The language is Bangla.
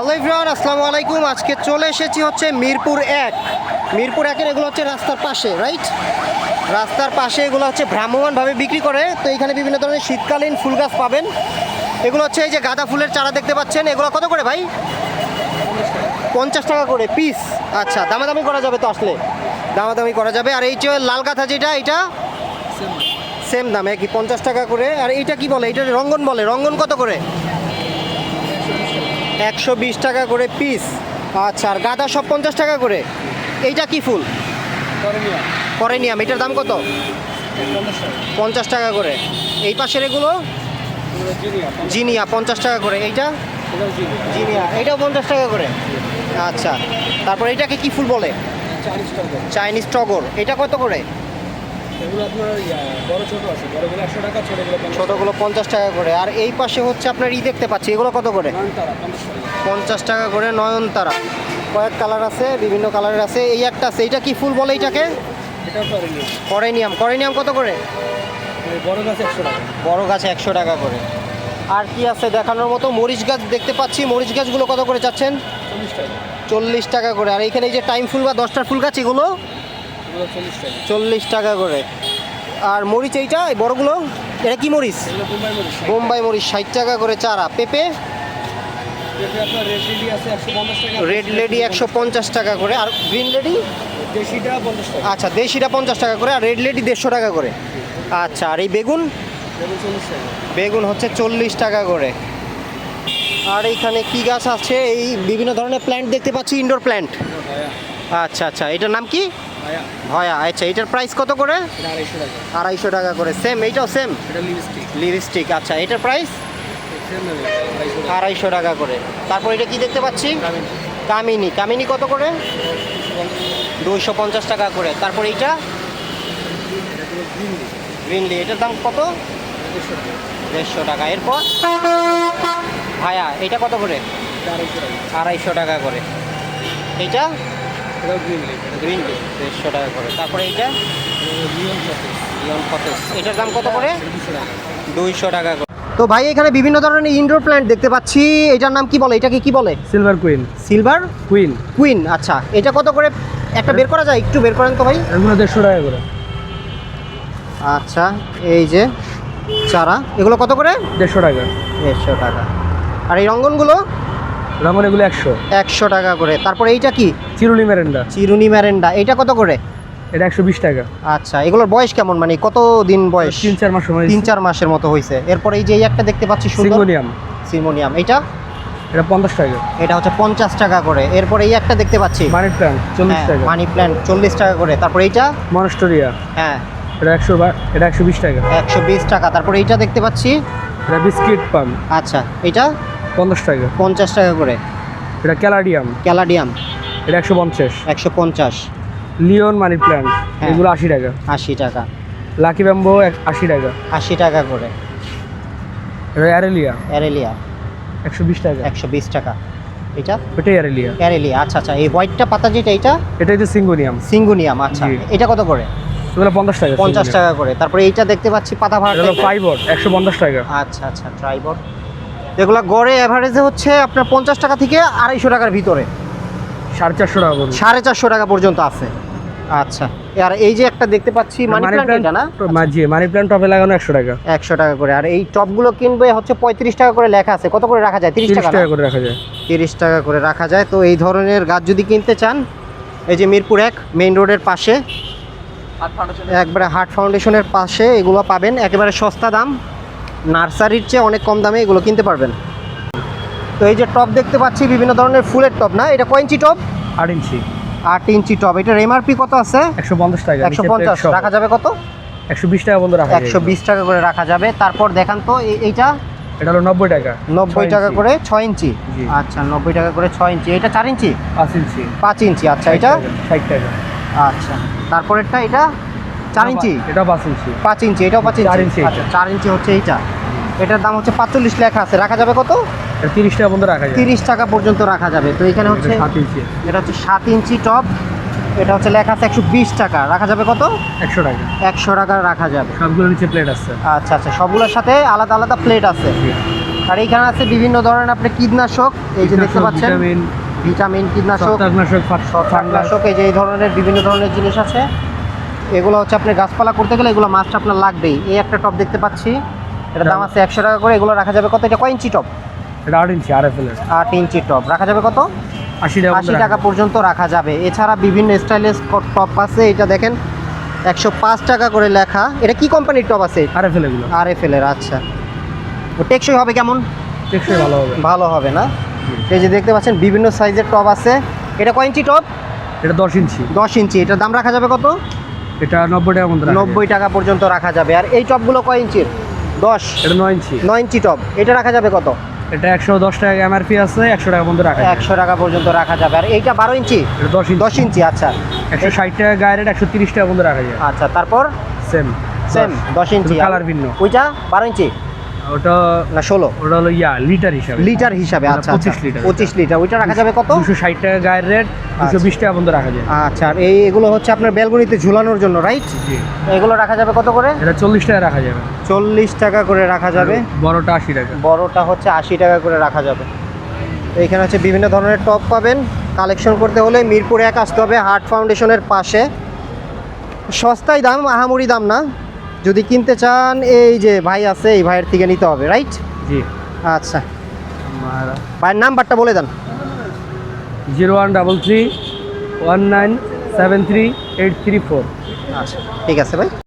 হ্যালো ইভরান আসসালামু আলাইকুম। আজকে চলে এসেছি হচ্ছে মিরপুর এক। মিরপুর একের এগুলো হচ্ছে রাস্তার পাশে রাইট রাস্তার পাশে এগুলো হচ্ছে ভ্রাম্যমানভাবে বিক্রি করে। তো এখানে বিভিন্ন ধরনের শীতকালীন ফুল গাছ পাবেন। এগুলো হচ্ছে এই যে গাঁদা ফুলের চারা দেখতে পাচ্ছেন। এগুলো কত করে ভাই? পঞ্চাশ টাকা করে পিস আচ্ছা দামাদামি করা যাবে তো আসলে? দামাদামি করা যাবে। আর এই যে লাল গাঁথা যেটা এটা? সেম দাম। একই পঞ্চাশ টাকা করে। আর এইটা কি বলে? এটা রঙ্গন বলে। রঙ্গন কত করে? একশো বিশ টাকা করে পিস। আচ্ছা আর গাঁদা সব পঞ্চাশ টাকা করে। এইটা কি ফুল? করেনিয়াম এটার দাম কত? পঞ্চাশ টাকা করে। এই পাশের এগুলো? জিনিয়া পঞ্চাশ টাকা করে। এইটা? জিনিয়া এটাও পঞ্চাশ টাকা করে। আচ্ছা তারপর এটাকে কি ফুল বলে? চাইনিজ টগর। এটা কত করে? এগুলো আপনার বড় ছোট আছে বড়গুলো একশো টাকা ছোটগুলো পঞ্চাশ ছোটোগুলো পঞ্চাশ টাকা করে। আর এই পাশে হচ্ছে আপনার ই দেখতে পাচ্ছি এগুলো কত করে? পঞ্চাশ টাকা করে। নয়নতারা। কয়েক কালার আছে বিভিন্ন কালারের আছে। এই একটা আছে এইটা কি ফুল বলে এইটাকে করেনিয়াম করেনিয়াম কত করে? বড় গাছ একশো টাকা। বড় গাছ একশো টাকা করে। আর কি আছে দেখানোর মতো? মরিচ গাছ দেখতে পাচ্ছি। মরিচ গাছগুলো কত করে চাচ্ছেন? চল্লিশ টাকা করে। আর এইখানে এই যে টাইম ফুল বা দশটার ফুল গাছ এগুলো? চল্লিশ টাকা। করে। আর মরিচ এইটা এই বড়গুলো এটা কি মরিচ? বোম্বাই মরিচ। ষাট টাকা করে চারা। পেঁপে? রেড লেডি একশো পঞ্চাশ টাকা। করে। আর গ্রিন লেডি? আচ্ছা দেশিটা পঞ্চাশ টাকা করে আর রেড লেডি দেড়শো টাকা করে। আচ্ছা আর এই বেগুন? বেগুন হচ্ছে চল্লিশ টাকা করে। আর এইখানে কি গাছ আছে? এই বিভিন্ন ধরনের প্ল্যান্ট দেখতে পাচ্ছি ইনডোর প্ল্যান্ট আচ্ছা আচ্ছা এটার নাম কি? ভায়া আচ্ছা এটার প্রাইস কত করে? আড়াইশো টাকা। করে। সেম এইটাও সেম এটা লিপস্টিক আচ্ছা এটার প্রাইস আড়াইশো টাকা। করে। তারপর এটা কি দেখতে পাচ্ছি? কামিনী। কামিনী। কত করে? দুইশো পঞ্চাশ টাকা করে। তারপর এইটা? গ্রিনলি এটার দাম কত? দেড়শো টাকা। এরপর? ভায়া এটা কত করে? আড়াইশো টাকা করে। এইটা? এটাও গ্রিন দেড়শো টাকা করে। তারপরে এইটা? লিওন ফতেজ এটার দাম কত করে? দুইশো টাকা করে। তো ভাই এখানে বিভিন্ন ধরনের ইনডোর প্ল্যান্ট দেখতে পাচ্ছি। এটার নাম কি বলে? এটাকে কি বলে? Silver queen silver queen queen আচ্ছা। এটা কত করে? একটা বের করা যায়? একটু বের করেন তো ভাই। এগুলো দেড়শো টাকা করে। আচ্ছা এই যে চারা। এগুলো কত করে? দেড়শো টাকা। দেড়শো টাকা। আর এই রঙ্গনগুলো? রামন এগুলো একশো। একশো টাকা করে। তারপর এইটা কি? চিরুলি মেরেন্ডা। চিরুনি ম্যারেন্ডা এটা কত করে? এটা একশো বিশ টাকা। আচ্ছা এগুলোর বয়স কেমন? মানে কত দিন বয়স? তিন চার মাস তিন চার মাসের মতো হয়েছে এরপর এই যে এই একটা দেখতে পাচ্ছি সিঙ্গোনিয়াম সিমোনিয়াম। এটা এটা পঞ্চাশ টাকা। এটা হচ্ছে পঞ্চাশ টাকা করে। এরপর এই একটা দেখতে পাচ্ছি। মানি প্ল্যান্ট চল্লিশ টাকা। মানি প্ল্যান্ট চল্লিশ টাকা করে। তারপর এইটা? মনস্টোরিয়া। হ্যাঁ। এটা একশো এটা একশো বিশ টাকা। একশো বিশ টাকা। তারপর এইটা দেখতে পাচ্ছি? এটা বিস্কিট পাম। আচ্ছা এটা পঞ্চাশ টাকা। পঞ্চাশ টাকা করে। এটা ক্যালাডিয়াম। ক্যালাডিয়াম। এটা একশো পঞ্চাশ। একশো পঞ্চাশ। লিওন মানি প্ল্যান্ট। হ্যাঁ। এগুলো আশি টাকা। আশি টাকা। লাকি ব্যাম্বো আশি টাকা। আশি টাকা করে। অ্যারেলিয়া। অ্যারেলিয়া। একশো বিশ টাকা। একশো বিশ টাকা। এটা? এটাই অ্যারেলিয়া। অ্যারেলিয়া। আচ্ছা আচ্ছা। এই হোয়াইটটা পাতা যেটা এটা এটা হচ্ছে সিঙ্গোনিয়াম। সিঙ্গুনিয়াম আচ্ছা। এটা কত করে? এগুলো পঞ্চাশ টাকা পঞ্চাশ টাকা করে। তারপরে এইটা দেখতে পাচ্ছি পাতা ভাড়া ফাইবর একশো পঞ্চাশ টাকা। আচ্ছা আচ্ছা। ট্রাইবড এগুলো গড়ে অ্যাভারেজে হচ্ছে আপনার পঞ্চাশ টাকা থেকে আড়াইশো টাকার ভিতরে। সাড়ে চারশো টাকা সাড়ে চারশো টাকা পর্যন্ত আছে। আচ্ছা আর এই যে একটা দেখতে পাচ্ছি মানি প্ল্যান্ট এটা না? জি মানি প্ল্যান্ট টপে লাগানো একশো টাকা। একশো টাকা করে আর এই টপগুলো কিনবে হচ্ছে পঁয়ত্রিশ টাকা করে লেখা আছে। কত করে রাখা যায়? তিরিশ তিরিশ টাকা টাকা করে রাখা যায়। তিরিশ টাকা করে রাখা যায়। তো এই ধরনের গাছ যদি কিনতে চান এই যে মিরপুর এক মেইন রোডের পাশে একবারে হার্ট ফাউন্ডেশনের পাশে এগুলো পাবেন। একেবারে সস্তা দাম। নার্সারির চেয়ে অনেক কম দামে এগুলো কিনতে পারবেন। তো এই যে টপ দেখতে পাচ্ছি বিভিন্ন ধরনের ফুলের টপ না? এটা কয় ইঞ্চি টপ? আট ইঞ্চি। আট ইঞ্চি টপ। এটার এমআরপি কত আছে? একশো পঞ্চাশ টাকা একশো পঞ্চাশ। রাখা যাবে কত? একশো বিশ টাকা বন্ধু রাখা একশো বিশ টাকা করে রাখা যাবে। তারপর দেখান তো এই- এইটা? এটা হলো নব্বই টাকা। নব্বই টাকা করে ছয় ইঞ্চি। আচ্ছা নব্বই টাকা করে ছয় ইঞ্চি। এটা চার ইঞ্চি? পাঁচ ইঞ্চি। পাঁচ ইঞ্চি। আচ্ছা এটা ষাট টাকা। আচ্ছা। তারপরেরটা এটা চার ইঞ্চি? এটা পাঁচ ইঞ্চি। পাঁচ ইঞ্চি এটাও পাঁচ চার ইঞ্চি। ইঞ্চি আচ্ছা চার ইঞ্চি হচ্ছে এইটা। এটার দাম হচ্ছে পাঁচচল্লিশ লেখা আছে। রাখা যাবে কত? তিরিশ টাকা বন্ধু রাখা যায় তিরিশ টাকা পর্যন্ত রাখা যাবে। তো এখানে হচ্ছে সাত ইঞ্চি। এটা হচ্ছে সাত ইঞ্চি টপ। এটা হচ্ছে লেখা আছে একশো বিশ টাকা। রাখা যাবে কত? একশো টাকা। একশো টাকা রাখা যাবে। সবগুলো নিচে প্লেট আছে। আচ্ছা আচ্ছা সবগুলোর সাথে আলাদা আলাদা প্লেট আছে। আর এইখানে আছে বিভিন্ন ধরনের আপনি কীটনাশক এই যে দেখতে পাচ্ছেন। ভিটামিন কীটনাশক ছত্রাকনাশক এই যে এই ধরনের বিভিন্ন ধরনের জিনিস আছে। এগুলো হচ্ছে আপনি গাছপালা করতে গেলে এগুলো মাছটা আপনার লাগবেই। এই একটা টপ দেখতে পাচ্ছি। এটা দাম আছে একশো টাকা করে এগুলো রাখা যাবে কত? এটা কয় ইঞ্চি টপ এটা আট ইঞ্চি আর আট ইঞ্চি টপ রাখা যাবে কত? আশি টাকা আশি টাকা পর্যন্ত রাখা যাবে। এছাড়া বিভিন্ন স্টাইলের টপ আছে এটা দেখেন একশো পাঁচ টাকা করে লেখা। এটা কি কোম্পানির টপ আছে? আর এফ এল আর এফ আচ্ছা। ও টেকসই হবে কেমন? টেকসই ভালো হবে। ভালো হবে না? এই যে দেখতে পাচ্ছেন বিভিন্ন সাইজের টপ আছে। এটা কয় ইঞ্চি টপ এটা দশ ইঞ্চি। দশ ইঞ্চি। এটার দাম রাখা যাবে কত? এটা নব্বই টাকা মধ্যে নব্বই টাকা পর্যন্ত রাখা যাবে। আর এই টপগুলো কয় ইঞ্চির? দশ? এটা নয় ইঞ্চি। নয় ইঞ্চি টপ। এটা রাখা যাবে কত? এটা একশো দশ টাকা এমআরপি আছে একশো টাকা পর্যন্ত রাখা একশো টাকা পর্যন্ত রাখা যাবে। আর এইটা বারো ইঞ্চি? এটা দশ ইঞ্চি। দশ ইঞ্চি আচ্ছা। একশো ষাট টাকা গায়ে রেট একশো তিরিশ টাকা পর্যন্ত রাখা যায় আচ্ছা তারপর? সেম সেম দশ ইঞ্চি। কালার ভিন্ন। ওইটা বারো ইঞ্চি? ওটা না ষোলো। ওটা হলো ইয়া লিটার হিসাবে। লিটার হিসাবে এটা আচ্ছা 25 লিটার। পঁচিশ লিটার। ওইটা রাখা যাবে কত? দুশো ষাট টাকা গায়ের রেট দুশো বিশ টাকা পর্যন্ত রাখা যায়। আচ্ছা আর এই এগুলো হচ্ছে আপনার বেলগুনিতে ঝুলানোর জন্য রাইট জি। এগুলো রাখা যাবে কত করে? এটা চল্লিশ টাকা রাখা যাবে। চল্লিশ টাকা করে রাখা যাবে। বড়টা আশি টাকা। বড়টা হচ্ছে আশি টাকা করে রাখা যাবে। তো এখানে হচ্ছে বিভিন্ন ধরনের টপ পাবেন। কালেকশন করতে হলে মিরপুরে এক আসতে হবে হার্ট ফাউন্ডেশনের পাশে। সস্তায় দাম আহামরি দাম না। যদি কিনতে চান এই যে ভাই আছে এই ভাইয়ের থেকে নিতে হবে রাইট জি। আচ্ছা। ভাইয়ের নাম্বারটা বলে দেন। Zero one double three one nine seven three eight three four. আচ্ছা ঠিক আছে ভাই।